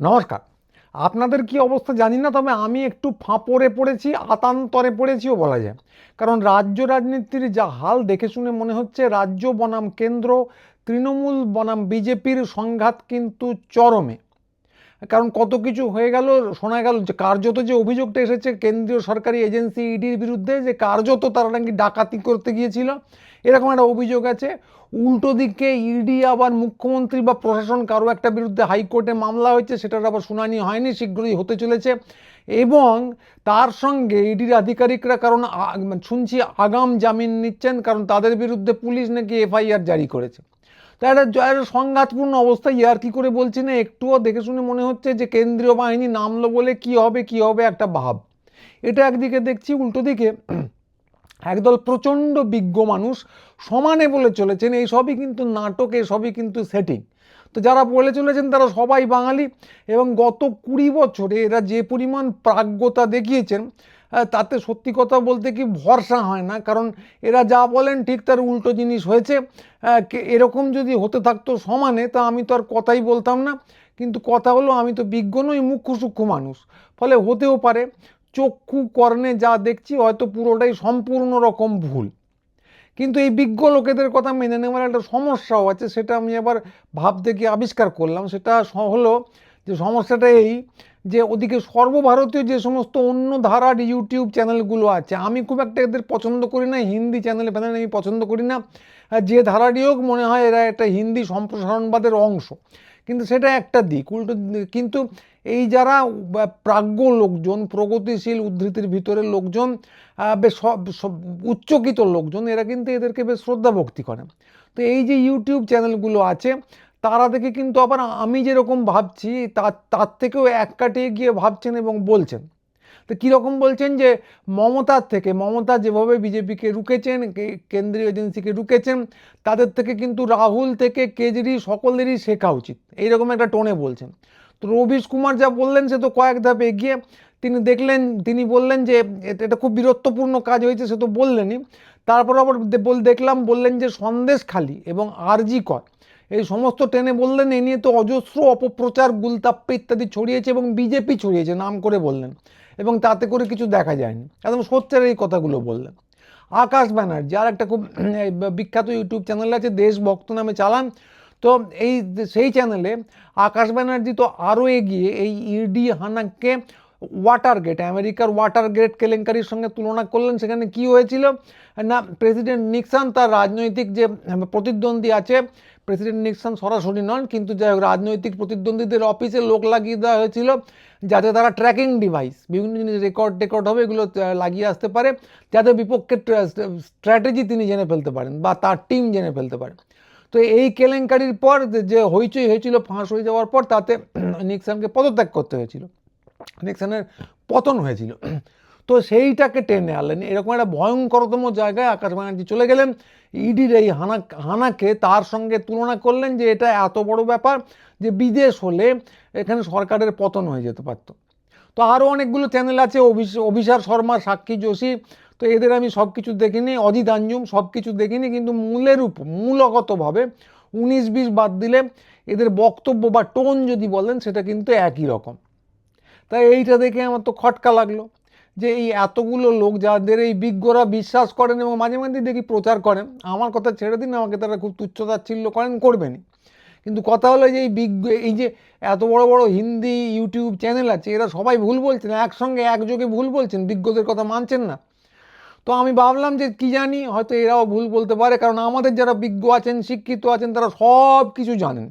নমস্কার। আপনাদের কি অবস্থা জানি না, তবে আমি একটু ফাঁপড়ে পড়েছি, আতান্তরে পড়েছিও বলা যায়। কারণ রাজ্য রাজনীতির যা হাল দেখে শুনে মনে হচ্ছে রাজ্য বনাম কেন্দ্র, তৃণমূল বনাম বিজেপির সংঘাত কিন্তু চরমে। কারণ কত কিছু হয়ে গেল, শোনা গেল যে কার্যত যে অভিযোগটা এসেছে, কেন্দ্রীয় সরকারি এজেন্সি ইডির বিরুদ্ধে, যে কার্যত তারা নাকি ডাকাতি করতে গিয়েছিল এরকম একটা অভিযোগ আছে। উল্টো দিকে ইডি আবার মুখ্যমন্ত্রী বা প্রশাসন কারও একটা বিরুদ্ধে হাইকোর্টে মামলা হয়েছে, সেটার আবার শুনানি হয়নি, শীঘ্রই হতে চলেছে। এবং তার সঙ্গে ইডির আধিকারিকরা, কারণ মানে শুনছি আগাম জামিন নিচ্ছেন, কারণ তাদের বিরুদ্ধে পুলিশ নাকি এফআইআর জারি করেছে। তা একটা একটা সংঘাতপূর্ণ অবস্থা, ইয়ার কি করে বলছি না, একটুও দেখে শুনে মনে হচ্ছে যে কেন্দ্রীয় বাহিনী নামলো বলে কি হবে কি হবে একটা ভাব। এটা একদিকে দেখছি, উল্টো দিকে একদল প্রচণ্ড বিজ্ঞ মানুষ সমানে বলে চলেছেন, এই সবই কিন্তু নাটক সবই কিন্তু সেটিং তো যারা বলে চলেছেন তারা সবাই বাঙালি এবং গত কুড়ি বছরে এরা যে পরিমাণ প্রাজ্ঞতা দেখিয়েছেন তাতে সত্যি কথা বলতে কি ভরসা হয় না। কারণ এরা যা বলেন ঠিক তার উল্টো জিনিস হয়েছে। এরকম যদি হতে থাকতো সমানে, তা আমি তো আর কথাই বলতাম না। কিন্তু কথা হলো, আমি তো বিজ্ঞ নই, মুখ্য সূক্ষ্ম মানুষ। ফলে হতেও পারে চক্ষু কর্ণে যা দেখছি হয়তো পুরোটাই সম্পূর্ণ রকম ভুল। কিন্তু এই বিজ্ঞ লোকেদের কথা মেনে নেওয়ার একটা সমস্যাও আছে, সেটা আমি আবার ভাবতে গিয়ে আবিষ্কার করলাম। সেটা হলো যে সমস্যাটা এই যে ওদিকে সর্বভারতীয় যে সমস্ত অন্য ধারার ইউটিউব চ্যানেলগুলো আছে, আমি খুব একটা এদের পছন্দ করি না, হিন্দি চ্যানেল ফ্যানেল আমি পছন্দ করি না। যে ধারাটি হোক মনে হয় এরা একটা হিন্দি সম্প্রসারণবাদের অংশ। কিন্তু সেটা একটা দিক, উল্টো কিন্তু এই যারা প্রাজ্ঞ লোকজন, প্রগতিশীল উদ্ধৃতির ভিতরে লোকজন বেশ উচ্চকিত লোকজন, এরা কিন্তু এদেরকে বেশ শ্রদ্ধা ভক্তি করে। তো এই যে ইউটিউব চ্যানেলগুলো আছে, তারা দেখে কিন্তু আবার আমি যেরকম ভাবছি তার তার থেকেও এক কাটিয়ে গিয়ে ভাবছেন এবং বলছেন। তো কীরকম বলছেন যে মমতার থেকে, মমতা যেভাবে বিজেপিকে রুকেছেন কেন্দ্রীয় এজেন্সিকে রুকেছেন তাদের থেকে কিন্তু রাহুল থেকে কেজরি সকলেরই শেখা উচিত। এইরকম একটা টোনে বলছেন। তো রবিশ কুমার যা বললেন, সে তো কয়েক ধাপ এগিয়ে তিনি দেখলেন, তিনি বললেন যে এটা খুব বীরত্বপূর্ণ কাজ হয়েছে, সে তো বললেনই। তারপর আবার বল, দেখলাম, বললেন যে সন্দেশখালি এবং আরজি কর। এই সমস্ত টেনে বললেন, এ নিয়ে তো অজস্র অপপ্রচার, গুলতাপ্পে ইত্যাদি ছড়িয়েছে এবং বিজেপি ছড়িয়েছে, নাম করে বললেন। এবং তাতে করে কিছু দেখা যায়নি। একদম সত্যের এই কথাগুলো বললেন। আকাশ ব্যানার্জি, আর একটা খুব বিখ্যাত ইউটিউব চ্যানেল আছে দেশভক্ত নামে চালান। তো এই, সেই চ্যানেলে আকাশ ব্যানার্জি তো আরও এগিয়ে এই ইডি হানাকে ওয়াটার গেট আমেরিকার ওয়াটার গেট কেলেঙ্কারির সঙ্গে তুলনা করলেন, সেখানে কি হয়েছিল? না প্রেসিডেন্ট নিক্সন তার রাজনৈতিক যে প্রতিদ্বন্দ্বী আছে প্রেসিডেন্ট নিক্সন সরাসরি নন, কিন্তু যাই হোক, রাজনৈতিক প্রতিদ্বন্দ্বীদের অফিসে লোক লাগিয়ে দেওয়া হয়েছিল, যাতে তারা ট্র্যাকিং ডিভাইস বিভিন্ন জিনিস রেকর্ড টেকর্ড হবে, এগুলো লাগিয়ে আসতে পারে, যাতে বিপক্ষের স্ট্র্যাটেজি তিনি জেনে ফেলতে পারেন, বা তার টিম জেনে ফেলতে পারে তো এই কেলেঙ্কারির পর যে হইচই হয়েছিল, ফাঁস হয়ে যাওয়ার পর তাতে নিক্সনকে পদত্যাগ করতে হয়েছিল। নিক্সনের পতন হয়েছিল। তো সেইটাকে টেনে আনলেন। এরকম একটা ভয়ঙ্করতম জায়গায় আকাশ ব্যানার্জি চলে গেলেন। ইডির এই হানা, হানাকে তার সঙ্গে তুলনা করলেন যে এটা এত বড় ব্যাপার যে বিদেশ হলে এখানে সরকারের পতন হয়ে যেতে পারত। তো আরও অনেকগুলো চ্যানেল আছে অভিসার শর্মা, সাক্ষী যোশী। তো এদের আমি সব কিছু দেখিনি, অজিত আঞ্জুম সব কিছু দেখিনি, কিন্তু মূলের উপর মূলগতভাবে উনিশ বিশ বাদ দিলে এদের বক্তব্য বা টোন যদি বলেন, সেটা কিন্তু একই রকম। তাই এইটা দেখে আমার তো খটকা লাগল যে এই এতগুলো লোক যাদের এই বিজ্ঞরা বিশ্বাস করেন এবং মাঝে মাঝে দেখি প্রচার করেন, আমার কথা ছেড়ে দিন, আমাকে তারা খুব তুচ্ছতাচ্ছিল্য করেন, করবেনই। কিন্তু কথা হলো যে এই বিজ্ঞ, এই যে এত বড় বড় হিন্দি ইউটিউব চ্যানেল আছে, এরা সবাই ভুল বলছেন, একসঙ্গে একযোগে ভুল বলছেন, বিজ্ঞদের কথা মানছেন না। তো আমি ভাবলাম যে কি জানি, হয়তো এরাও ভুল বলতে পারে, কারণ আমাদের যারা বিজ্ঞ আছেন, শিক্ষিত আছেন, তারা সব কিছু জানেন।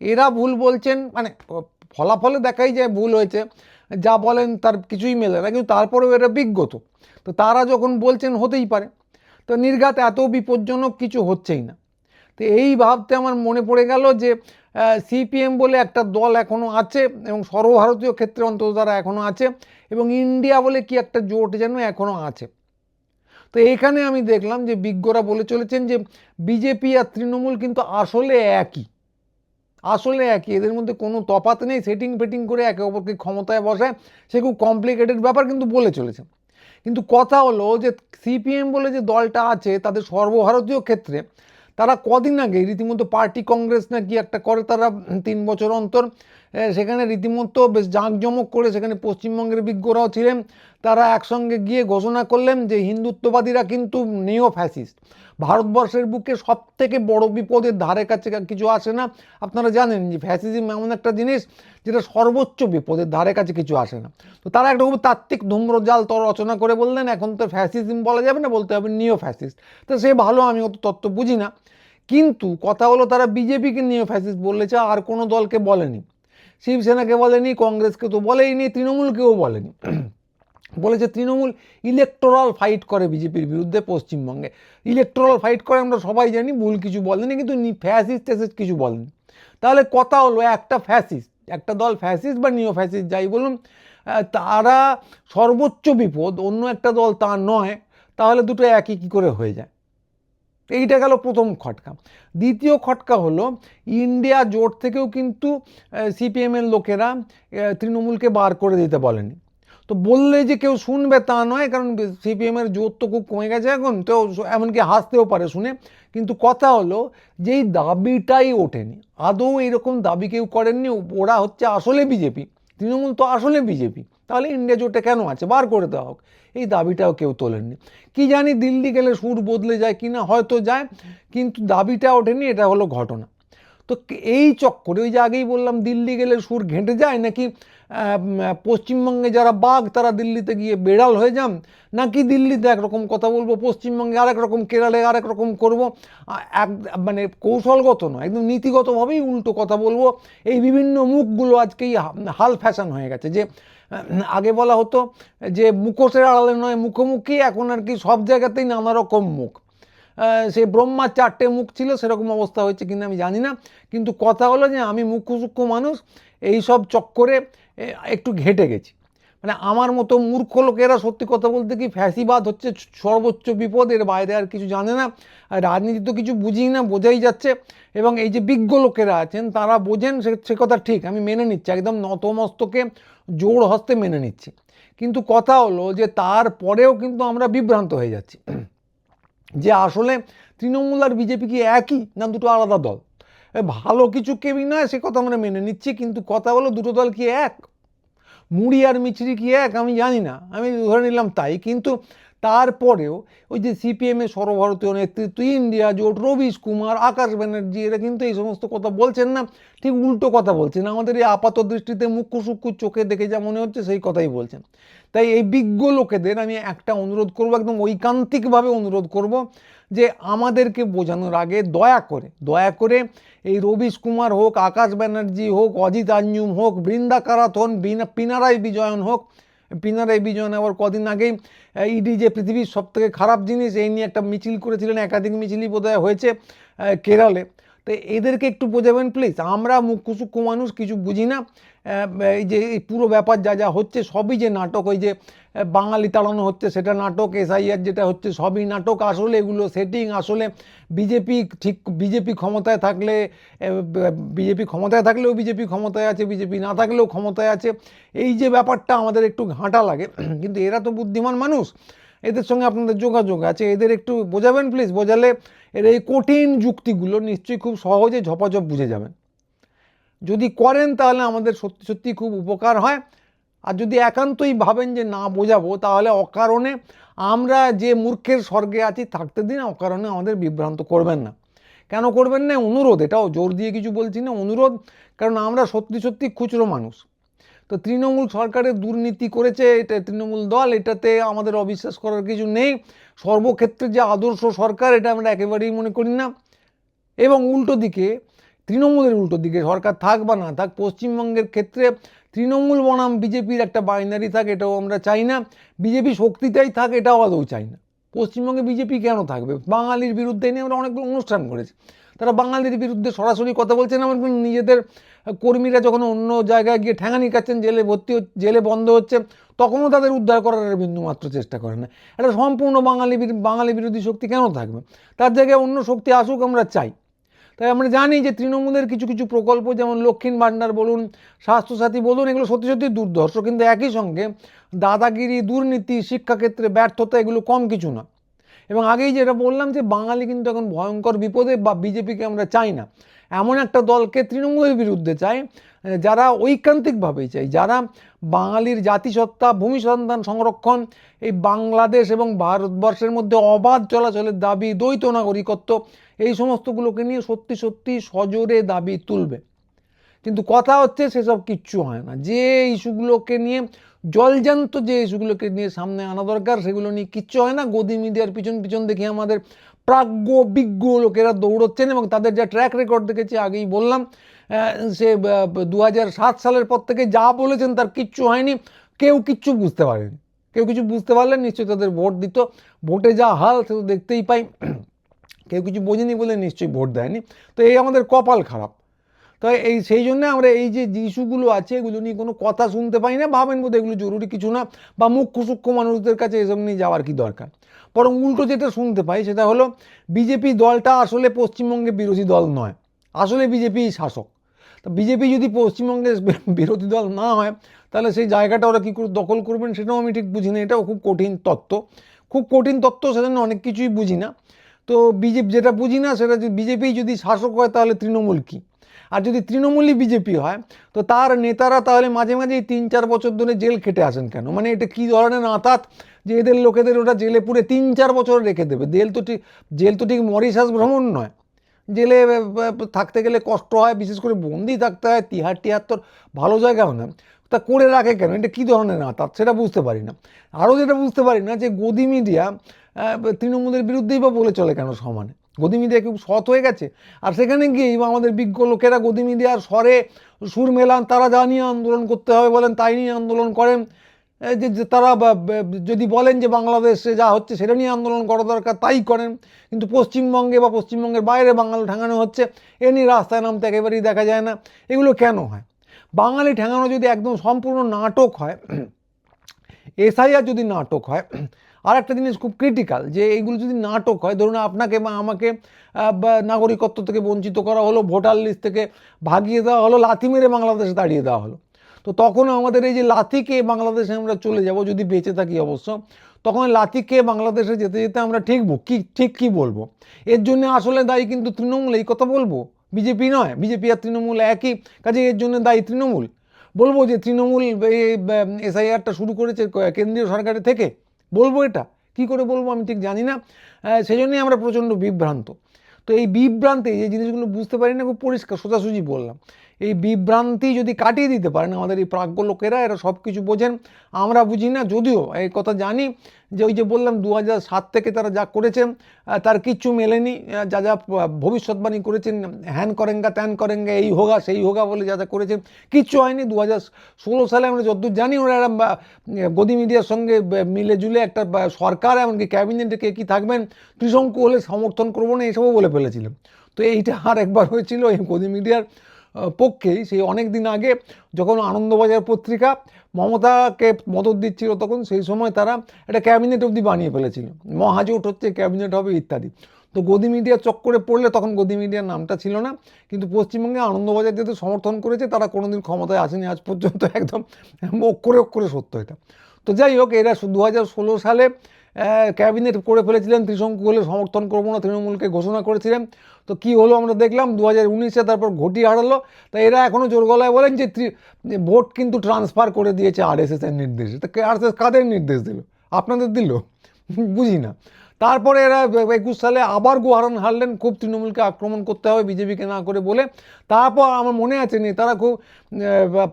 এরা ভুল বলছেন মানে ফলাফলে দেখাই যায় ভুল হয়েছে, যা বলেন তার কিছুই মেলে না, কিন্তু তারপরেও এরা বিজ্ঞত তো। তো তারা যখন বলছেন হতেই পারে, তো নির্ঘাত এত বিপজ্জনক কিছু হচ্ছেই না। তো এই ভাবতে আমার মনে পড়ে গেল যে সিপিএম বলে একটা দল এখনও আছে এবং সর্বভারতীয় ক্ষেত্রে অন্তত তারা এখনও আছে এবং ইন্ডিয়া বলে কি একটা জোট যেন এখনও আছে। তো এখানে আমি দেখলাম যে বিজ্ঞরা বলে চলেছেন যে, বিজেপি আর তৃণমূল কিন্তু আসলে একই। আসলে একই, এদের মধ্যে কোনো তফাত নেই, সেটিং ফেটিং করে একে অপরকে ক্ষমতায় বসায়, সে খুব কমপ্লিকেটেড ব্যাপার কিন্তু বলে চলেছে। কিন্তু কথা হলো যে সিপিএম বলে যে দলটা আছে, তাদের সর্বভারতীয় ক্ষেত্রে তারা কদিন আগে রীতিমতো পার্টি কংগ্রেস না কি একটা করে তারা তিন বছর অন্তর সেখানে রীতিমতো বেশ জাঁকজমক করে সেখানে পশ্চিমবঙ্গের বিজ্ঞরাও ছিলেন। তারা একসঙ্গে গিয়ে ঘোষণা করলেন যে হিন্দুত্ববাদীরা কিন্তু নিও ফ্যাসিস্ট ভারতবর্ষের বুকে সব থেকে বড় বিপদের ধারে কাছে কিছু আসে না। আপনারা জানেন যে ফ্যাসিজম এমন একটা জিনিস যেটা সর্বোচ্চ বিপদের ধারে কাছে কিছু আসে না। তো তারা একটা খুব তাত্ত্বিক ধূম্রজাল তো রচনা করে বললেন, এখন তো ফ্যাসিজম বলা যাবে না, বলতে হবে নিও ফ্যাসিস্ট তো সে ভালো, আমি অত তত্ত্ব বুঝি না। কিন্তু কথা হলো তারা বিজেপিকে নিও ফ্যাসিস্ট বলেছে, আর কোনো দলকে বলেনি। শিবসেনাকে বলেনি, কংগ্রেসকে তো বলেইনি, তৃণমূলকেও বলেনি। বলেছে তৃণমূল ইলেকটোরাল ফাইট করে বিজেপির বিরুদ্ধে পশ্চিমবঙ্গে। ইলেকটোরাল ফাইট করে আমরা সবাই জানি, ভুল কিছু বলেনি, কিন্তু ফ্যাসিস্ট ট্যাসিস্ট কিছু বলেনি। তাহলে কথা হলো, একটা ফ্যাসিস্ট একটা দল ফ্যাসিস্ট বা নিও ফ্যাসিস্ট যাই বলুন তারা সর্বোচ্চ বিপদ, অন্য একটা দল তা নয়, তাহলে দুটো একই কী করে হয়ে যায়? এইটা গেল প্রথম খটকা। দ্বিতীয় খটকা হলো, ইন্ডিয়া জোট থেকেও কিন্তু সিপিএমের লোকেরা তৃণমূলকে বার করে দিতে বলেনি। তো বললে যে কেউ শুনবে তা নয়, কারণ সিপিএমের জোর তো খুব কমে গেছে এখন, তো এমনকি হাসতেও পারে শুনে। কিন্তু কথা হলো, যেই দাবিটাই ওঠেনি, আদৌ এরকম দাবি কেউ করেননি, ওরা হচ্ছে আসলে বিজেপি, তৃণমূল তো আসলে বিজেপি। তাহলে ইন্ডিয়া জোটে কেন আছে? বার করে দেওয়া হোক। এই দাবিটাও কেউ তোলেননি। কি জানি দিল্লি গেলে সুর বদলে যায়, কি না হয়তো যায়, কিন্তু দাবিটা ওঠেনি, এটা হলো ঘটনা। তো এই চক্করে, ওই যে আগেই বললাম, দিল্লি গেলে সুর ঘেঁটে যায় নাকি পশ্চিমবঙ্গে যারা বাঘ, তারা দিল্লিতে গিয়ে বেড়াল হয়ে যান? নাকি দিল্লিতে একরকম কথা বলব, পশ্চিমবঙ্গে আরেক রকম কেরালে আরেক রকম করব? এক মানে কৌশলগত নয়, একদম নীতিগতভাবেই উল্টো কথা বলব। এই বিভিন্ন মুখগুলো আজকেই হাল ফ্যাশন হয়ে গেছে যে আগে বলা হতো যে, মুখোশের আড়ালে নয়, মুখোমুখি, এখন আর কি সব জায়গাতেই নানা রকম মুখ। সে ব্রহ্মার চারটে মুখ ছিল, সেরকম অবস্থা হয়েছে কিনা আমি জানি না। কিন্তু কথা হলো যে আমি মুখ্য সূক্ষ্ম মানুষ, এই সব চক্করে একটু ঘেটে গেছি। মানে আমার মতো মূর্খ লোকেরা সত্যি কথা বলতে কি ফ্যাসিবাদ হচ্ছে, সর্বোচ্চ বিপদ, এর বাইরে আর কিছু জানে না। রাজনীতি তো কিছু বুঝি না, বোঝাই যাচ্ছে। এবং এই যে বিজ্ঞ লোকেরা আছেন, তারা বোঝেন, সে সে কথা ঠিক, আমি মেনে নিচ্ছি, একদম নতমস্তকে জোর হস্তে মেনে নিচ্ছি। কিন্তু কথা হলো যে তারপরেও কিন্তু আমরা বিভ্রান্ত হয়ে যাচ্ছি। যে আসলে তৃণমূল আর বিজেপি কি একই না দুটো আলাদা দল? ভালো কিছু কেউই নয়, সে কথা আমরা মেনে নিচ্ছি, কিন্তু কথা হলো দুটো দল কি এক? মুড়ি আর মিছরি কি এক? আমি জানি না, আমি ধরে নিলাম তাই। কিন্তু তারপরেও ওই যে সিপিএমের সর্বভারতীয় নেতৃত্ব, ইন্ডিয়া জোট, রবিশ কুমার, আকাশ ব্যানার্জি, এরা কিন্তু এই সমস্ত কথা বলছেন না, ঠিক উল্টো কথা বলছেন। আমাদের এই আপাত দৃষ্টিতে মুখ্য সূক্ষ্ম চোখে দেখে যা মনে হচ্ছে সেই কথাই বলছেন। তাই এই বিজ্ঞ লোকেদের আমি একটা অনুরোধ করব, একদম ঐকান্তিকভাবে অনুরোধ করব যে আমাদেরকে বোঝানোর আগে দয়া করে দয়া করে এই রবিশ কুমার হোক, আকাশ ব্যানার্জি হোক, অজিত আঞ্জুম হোক বৃন্দা কারাত হন পিনারাই বিজয়ন হোক, পিনারাই বিজয়ন আবার কদিন আগেই ইডি যে পৃথিবীর সব থেকে খারাপ জিনিস, এই নিয়ে একটা মিছিল করেছিলেন, একাধিক মিছিলই বোধহয় হয়েছে কেরলে। তো এদেরকে একটু বোঝাবেন প্লিজ আমরা মুখ্য সূক্ষ্ম মানুষ, কিছু বুঝি না। এই যে, এই পুরো ব্যাপার যা যা হচ্ছে, সবই যে নাটক, ওই যে বাঙালি তাড়ানো হচ্ছে, সেটা নাটক, এসআইআর যেটা হচ্ছে, সবই নাটক। আসলে এগুলো সেটিং আসলে বিজেপি ঠিক বিজেপি ক্ষমতায় থাকলে বিজেপি ক্ষমতায় থাকলেও বিজেপি ক্ষমতায় আছে বিজেপি না থাকলেও ক্ষমতায় আছে। এই যে ব্যাপারটা আমাদের একটু ঘাঁটা লাগে, কিন্তু এরা তো বুদ্ধিমান মানুষ। এদের সঙ্গে আপনাদের যোগাযোগ আছে। এদের একটু বোঝাবেন প্লিজ বোঝালে এর এই কঠিন যুক্তিগুলো নিশ্চয়ই খুব সহজে ঝপাঝপ বুঝে যাবেন। যদি করেন তাহলে আমাদের সত্যি সত্যি খুব উপকার হয়। আর যদি একান্তই ভাবেন যে না বোঝাবো, তাহলে অকারণে আমরা যে মূর্খের স্বর্গে আছি, থাকতে দিন অকারণে আমাদের বিভ্রান্ত করবেন না। কেন করবেন না? অনুরোধ। এটাও জোর দিয়ে কিছু বলছি না, অনুরোধ। কারণ আমরা সত্যি সত্যি খুচরো মানুষ। তো তৃণমূল সরকারের দুর্নীতি করেছে, এটা তৃণমূল দল, এটাতে আমাদের অবিশ্বাস করার কিছু নেই। সর্বক্ষেত্রে যে আদর্শ সরকার, এটা আমরা একেবারেই মনে করি না। এবং উল্টো দিকে, তৃণমূলের উল্টো দিকে সরকার থাক বা না থাক, পশ্চিমবঙ্গের ক্ষেত্রে তৃণমূল বনাম বিজেপির একটা বাইনারি থাক, এটাও আমরা চাই না। বিজেপি শক্তিটাই থাক, এটাও আদৌ চাই না। পশ্চিমবঙ্গে বিজেপি কেন থাকবে? বাঙালির বিরুদ্ধে নিয়ে আমরা অনেকগুলো অনুষ্ঠান করেছি। তারা বাঙালির বিরুদ্ধে সরাসরি কথা বলছেন আমার নিজেদের কর্মীরা যখন অন্য জায়গায় গিয়ে ঠ্যাঙানি খাচ্ছেন, জেলে ভর্তি জেলে বন্ধ হচ্ছে, তখনও তাদের উদ্ধার করার বিন্দুমাত্র চেষ্টা করে না। এটা সম্পূর্ণ বাঙালি বাঙালি বিরোধী শক্তি কেন থাকবে? তার জায়গায় অন্য শক্তি আসুক, আমরা চাই। তাই আমরা জানি যে তৃণমূলের কিছু কিছু প্রকল্প, যেমন লক্ষ্মীর ভাণ্ডার বলুন, স্বাস্থ্যসাথী বলুন, এগুলো সত্যি সত্যি দুর্ধর্ষ। কিন্তু একই সঙ্গে দাদাগিরি, দুর্নীতি, শিক্ষাক্ষেত্রে ব্যর্থতা, এগুলো কম কিছু না। এবং আগেই যেটা বললাম যে বাঙালি কিন্তু এখন ভয়ঙ্কর বিপদে বা বিজেপিকে আমরা চাই না। এমন একটা দলকে তৃণমূলের বিরুদ্ধে আহ, যারা ঐকান্তিকভাবেই চাই যারা বাঙালির জাতিসত্তা ভূমি সন্তান সংরক্ষণ এই বাংলাদেশ এবং ভারতবর্ষের মধ্যে অবাধ চলাচলের দাবি দ্বৈত নাগরিকত্ব এই সমস্তগুলোকে নিয়ে সত্যি সত্যি সজোরে দাবি তুলবে। কিন্তু কথা হচ্ছে সেসব কিচ্ছু হয় না। যে ইস্যুগুলোকে নিয়ে জলজান্ত যে ইস্যুগুলোকে নিয়ে সামনে আনা দরকার সেগুলো নিয়ে কিচ্ছু হয় না। গদি মিডিয়ার পিছন পিছন দেখে আমাদের প্রাজ্ঞ, বিজ্ঞ লোকেরা দৌড়চ্ছেন এবং তাদের যা ট্র্যাক রেকর্ড দেখেছি, আগেই বললাম সে দু সালের পর থেকে যা বলেছেন তার কিচ্ছু হয়নি। কেউ কিচ্ছু বুঝতে পারেনি। কেউ কিছু বুঝতে পারলে নিশ্চয়ই তাদের ভোট দিত। ভোটে যা হাল, সে তো দেখতেই পাই। কেউ কিছু বোঝেনি বলে নিশ্চয়ই ভোট দেয়নি। তো এই আমাদের কপাল খারাপ। তো এই, সেই জন্য আমরা এই যে ইস্যুগুলো আছে, এগুলো নিয়ে কোনো কথা শুনতে পাই না। ভাবেন বোধ এগুলো জরুরি কিছু না। বা মুখ্য সূক্ষ্ম মানুষদের কাছে এসব নিয়ে যাওয়ার কি দরকার? বরং উল্টো যেটা শুনতে পাই, সেটা হলো বিজেপি দলটা আসলে পশ্চিমবঙ্গে বিরোধী দল নয়। আসলে বিজেপি শাসক। তো বিজেপি যদি পশ্চিমবঙ্গের বিরোধী দল না হয়, তাহলে সেই জায়গাটা ওরা কী করে দখল করবেন সেটাও আমি ঠিক বুঝি না এটাও খুব কঠিন তত্ত্ব। খুব কঠিন তত্ত্ব সেজন্য অনেক কিছুই বুঝি না তো বিজেপি যেটা বুঝি না সেটা বিজেপি যদি শাসক হয়, তাহলে তৃণমূল কী? আর যদি তৃণমূলই বিজেপি হয়, তো তার নেতারা তাহলে মাঝে মাঝে তিন চার বছর ধরে জেল খেটে আসেন কেন? মানে এটা কী ধরনের আঁতাত যে এদের লোকেদের ওটা জেলে পুরে তিন চার বছর রেখে দেবে? জেল তো ঠিক, জেল তো ঠিক মরিশাস ভ্রমণ নয়। জেলে থাকতে গেলে কষ্ট হয়, বিশেষ করে বন্দি থাকতে হয়, তিহার টিহার তোর ভালো জায়গাও না। তা করে রাখে কেন? এটা কী ধরনের আঁতাত? সেটা বুঝতে পারি না। আরও যেটা বুঝতে পারি না যে গদি মিডিয়া তৃণমূলের বিরুদ্ধেই বা বলে চলে কেন সমানে? গদি মিডিয়া খুব সৎ হয়ে গেছে? আর সেখানে গিয়েই বা আমাদের বিজ্ঞ লোকেরা গদি মিডিয়ার স্বরে সুর মেলান, তারা যা নিয়ে আন্দোলন করতে হবে বলেন, তাই নিয়ে আন্দোলন করেন। যে তারা যদি বলেন যে বাংলাদেশে যা হচ্ছে সেটা নিয়ে আন্দোলন করা দরকার, তাই করেন। কিন্তু পশ্চিমবঙ্গে বা পশ্চিমবঙ্গের বাইরে বাঙালি ঠেঙানো হচ্ছে, এ নিয়ে রাস্তায় নামতে একেবারেই দেখা যায় না। এগুলো কেন হয়? বাঙালি ঠেঙানো যদি একদম সম্পূর্ণ নাটক হয়, এসআইআর যদি নাটক হয় আর একটা জিনিস খুব ক্রিটিক্যাল যে এইগুলো যদি নাটক হয়, ধরুন আপনাকে বা আমাকে নাগরিকত্ব থেকে বঞ্চিত করা হলো, ভোটার লিস্ট থেকে ভাগিয়ে দেওয়া হলো, লাথি মেরে বাংলাদেশে দাঁড়িয়ে দেওয়া হলো। তো তখন আমাদের এই যে লাথিকে বাংলাদেশে আমরা চলে যাব, যদি বেঁচে থাকি অবশ্য, তখন লাথিকে বাংলাদেশে যেতে যেতে আমরা ঠিক কি ঠিক কি বলব? এর জন্য আসলে দায়ী কিন্তু তৃণমূল, এই কথা বলব? বিজেপি নয়, বিজেপি আর তৃণমূল একই, কাজে এর জন্য দায়ী তৃণমূল। বলব যে তৃণমূল এই এসআইআরটা শুরু করেছে কেন্দ্রীয় সরকারের থেকে। বলব এটা? কি করে বলব আমি ঠিক জানি না। সেই সেজন্যই আমরা প্রচণ্ড বিভ্রান্ত। তো এই বিভ্রান্তি যে জিনিসগুলো বুঝতে পারি না, খুব পরিষ্কার, সোজাসুজি বললাম। এই বিভ্রান্তি যদি কাটিয়ে দিতে পারেন আমাদের এই প্রাজ্ঞ লোকেরা, এরা সব কিছু বোঝেন। আমরা বুঝি না, যদিও এই কথা জানি যে ওই যে বললাম দু সাত থেকে তারা যা করেছেন তার কিচ্ছু মেলেনি। যা যা ভবিষ্যৎবাণী করেছেন, হ্যান করেঙ্গা, ত্যান করেঙ্গা, এই হোগা, সেই হোগা বলে যা যা করেছেন, কিচ্ছু হয়নি। দু ষোলো সালে আমরা যতদূর জানি, ওরা গদি মিডিয়ার সঙ্গে মিলে জুলে একটা সরকার, এমনকি ক্যাবিনেটে কে কী থাকবেন, ত্রিশঙ্কু হলে সমর্থন করব না, এসবও বলে ফেলেছিলেন। তো এইটা আর একবার হয়েছিল এই গদি মিডিয়ার পক্ষেই সেই অনেক দিন আগে যখন আনন্দবাজার পত্রিকা মমতাকে মদত দিচ্ছিল তখন সেই সময় তারা একটা ক্যাবিনেট অবধি বানিয়ে ফেলেছিল। মহাজোট হচ্ছে ক্যাবিনেট হবে ইত্যাদি। তো গদি মিডিয়া চক্করে পড়লে তখন গদি মিডিয়ার নামটা ছিল না, কিন্তু পশ্চিমবঙ্গে আনন্দবাজার যেহেতু সমর্থন করেছে, তারা কোনোদিন ক্ষমতায় আসেনি আজ পর্যন্ত, একদম অক্ষরে অক্ষরে সত্য এটা। তো যাই হোক, এরা দু হাজার ষোলো সালে ক্যাবিনেট করে ফেলেছিলেন, ত্রিশঙ্কু হলে সমর্থন করব না তৃণমূলকে ঘোষণা করেছিলেন। তো কি হলো আমরা দেখলাম দু হাজার উনিশে তারপর ঘটি হারালো। তা এরা এখনও জোর গলায় বলেন যে ভোট কিন্তু ট্রান্সফার করে দিয়েছে আরএসএস এর নির্দেশে। তা আরএসএস কাদের নির্দেশ দিল? আপনাদের দিল? বুঝি না। তারপরে এরা একুশ সালে আবার গুহারান হারলেন, খুব তৃণমূলকে আক্রমণ করতে হবে বিজেপিকে না করে বলে। তারপর আমার মনে আছে নি, তারা খুব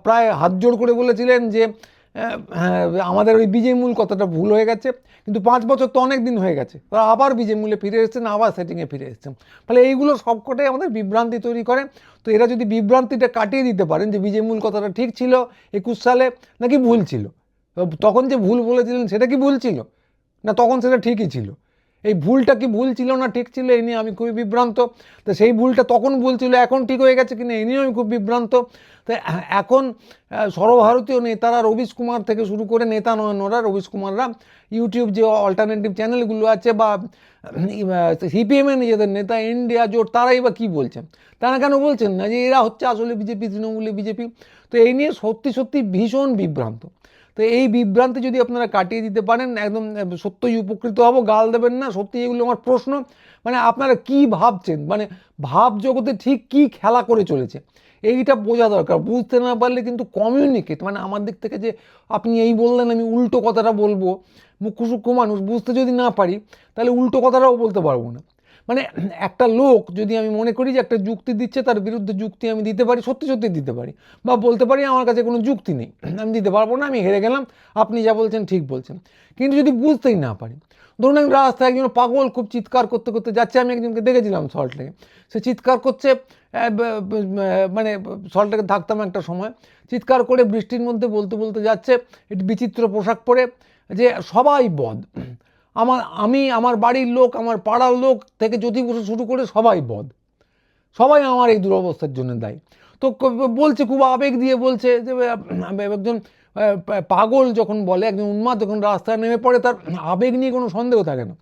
প্রায় হাত জোড় করে বলেছিলেন যে আমাদের ওই বিজয় মূল কথাটা ভুল হয়ে গেছে, কিন্তু পাঁচ বছর তো অনেক দিন হয়ে গেছে। তারা আবার বিজয় মূলে ফিরে এসেছেন, আবার সেটিংয়ে ফিরে এসেছেন। ফলে এইগুলো সবকটাই আমাদের বিভ্রান্তি তৈরি করে। তো এরা যদি বিভ্রান্তিটা কাটিয়ে দিতে পারেন যে বিজয় মূল কথাটা ঠিক ছিল একুশ সালে, নাকি ভুল ছিল? তখন যে ভুল বলেছিলেন, সেটা কি ভুল ছিল? না তখন সেটা ঠিকই ছিল? এই ভুলটা কি ভুল ছিল না ঠিক ছিল? এই নিয়ে আমি খুবই বিভ্রান্ত। তো সেই ভুলটা তখন ভুল ছিল, এখন ঠিক হয়ে গেছে কিনা? এই নিয়েও আমি খুব বিভ্রান্ত। তো এখন সর্বভারতীয় নেতারা রবিশ কুমার থেকে শুরু করে নেতা নয় ওরা রবিশ কুমাররা ইউটিউব যে অল্টারনেটিভ চ্যানেলগুলো আছে বা সিপিএমের নিজেদের নেতা ইন্ডিয়া জোট, তারাই বা কী বলছেন? তারা কেন বলছেন না যে এরা হচ্ছে আসলে বিজেপি, তৃণমূলে বিজেপি? তো এই নিয়ে সত্যি সত্যি ভীষণ বিভ্রান্ত। তো এই বিভ্রান্তি যদি আপনারা কাটিয়ে দিতে পারেন, একদম সত্যই উপকৃত হব, গাল দেবেন না। সত্যি এগুলো আমার প্রশ্ন। মানে আপনারা কি ভাবছেন? মানে ভাব জগতে ঠিক কি খেলা করে চলেছে? এইটা বোঝা দরকার। বুঝতে না পারলে কিন্তু কমিউনিকেট মানে আমার দিক থেকে যে আপনি এই বললেন, আমি উল্টো কথাটা বলব। মুখ্য সূক্ষ্ম মানুষ, বুঝতে যদি না পারি, তাহলে উল্টো কথাটাও বলতে পারব না। মানে একটা লোক যদি আমি মনে করি যে একটা যুক্তি দিচ্ছে, তার বিরুদ্ধে যুক্তি আমি দিতে পারি, সত্যি সত্যি দিতে পারি বা বলতে পারি আমার কাছে কোনো যুক্তি নেই, আমি দিতে পারব না, আমি হেরে গেলাম, আপনি যা বলছেন ঠিক বলছেন। কিন্তু যদি বুঝতেই না পারি, ধরুন আমি রাস্তায় একজন পাগল খুব চিৎকার করতে করতে যাচ্ছে, আমি একজনকে দেখেছিলাম সল্ট লেকে, সে চিৎকার করছে মানে সল্ট লেকে থাকতাম একটা সময়, চিৎকার করে বৃষ্টির মধ্যে বলতে বলতে যাচ্ছে, একটি বিচিত্র পোশাক পরে, যে সবাই বদ। আমার, আমি, আমার বাড়ির লোক, আমার পাড়ার লোক থেকে জ্যোতি বসু শুরু করে সবাই বদ। সবাই আমার এই দুরবস্থার জন্য দায়ী। তো বলছে, খুব আবেগ দিয়ে বলছে যে একজন পাগল যখন বলে, একজন উন্মাদ যখন রাস্তায় নেমে পড়ে, তার আবেগ নিয়ে কোনো সন্দেহ থাকে না।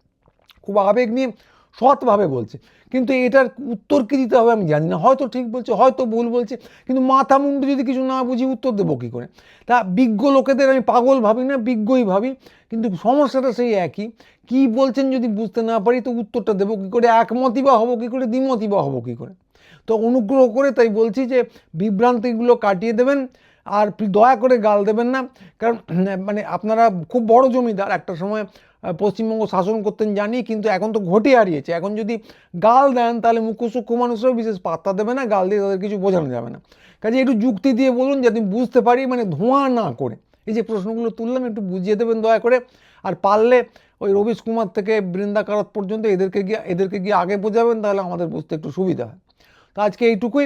খুব আবেগ নিয়ে সৎভাবে বলছে। কিন্তু এটার উত্তর কী দিতে হবে আমি জানি না। হয়তো ঠিক বলছে, হয়তো ভুল বলছে, কিন্তু মাথা মুন্ডু যদি কিছু না বুঝি উত্তর দেবো কী করে? তা বিজ্ঞ লোকেদের আমি পাগল ভাবি না, বিজ্ঞই ভাবি, কিন্তু সমস্যাটা সেই একই। কী বলছেন যদি বুঝতে না পারি, তো উত্তরটা দেবো কী করে? একমতই বা হব কী করে? দ্বিমতই বা হব কী করে? তো অনুগ্রহ করে তাই বলছি যে, বিভ্রান্তিগুলো কাটিয়ে দেবেন আর দয়া করে গাল দেবেন না। কারণ মানে আপনারা খুব বড় জমিদার একটা সময় পশ্চিমবঙ্গ শাসন করতেন জানি, কিন্তু এখন তো ঘটে হারিয়েছে। এখন যদি গাল দেন, তাহলে মুখ্য সূক্ষ্ম মানুষরাও বিশেষ পাত্তা দেবে না, গাল দিয়ে তাদের কিছু বোঝানো যাবে না। কাজে একটু যুক্তি দিয়ে বলুন, যাতে বুঝতে পারি মানে ধোঁয়া না করে। এই যে প্রশ্নগুলো তুললাম, একটু বুঝিয়ে দেবেন দয়া করে। আর পারলে ওই রবিশ কুমার থেকে বৃন্দা কারত পর্যন্ত এদেরকে গিয়ে এদেরকে গিয়ে আগে বোঝাবেন, তাহলে আমাদের বুঝতে একটু সুবিধা হয়। তো আজকে এইটুকুই।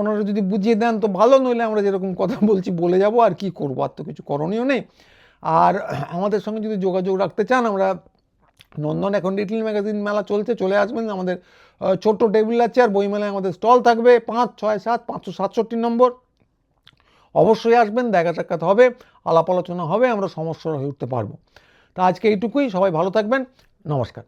ওনারা যদি বুঝিয়ে দেন, তো ভালো, নইলে আমরা যেরকম কথা বলছি, বলে যাব, আর কি করব? আর তো কিছু করণীয় নেই। আর আমাদের সঙ্গে যদি যোগাযোগ রাখতে চান, আমরা নন্দন এখন ডিটেল ম্যাগাজিন মেলা চলছে, চলে আসবেন। আমাদের ছোট ছোট্ট টেবিল আছে আর বইমেলায় আমাদের স্টল থাকবে, পাঁচ, ছয়, সাত, পাঁচশো সাতষট্টি নম্বর। অবশ্যই আসবেন, দেখা সাক্ষাৎ হবে, আলাপ আলোচনা হবে, আমরা সমস্যা হয়ে উঠতে পারব। তা আজকে এইটুকুই, সবাই ভালো থাকবেন, নমস্কার।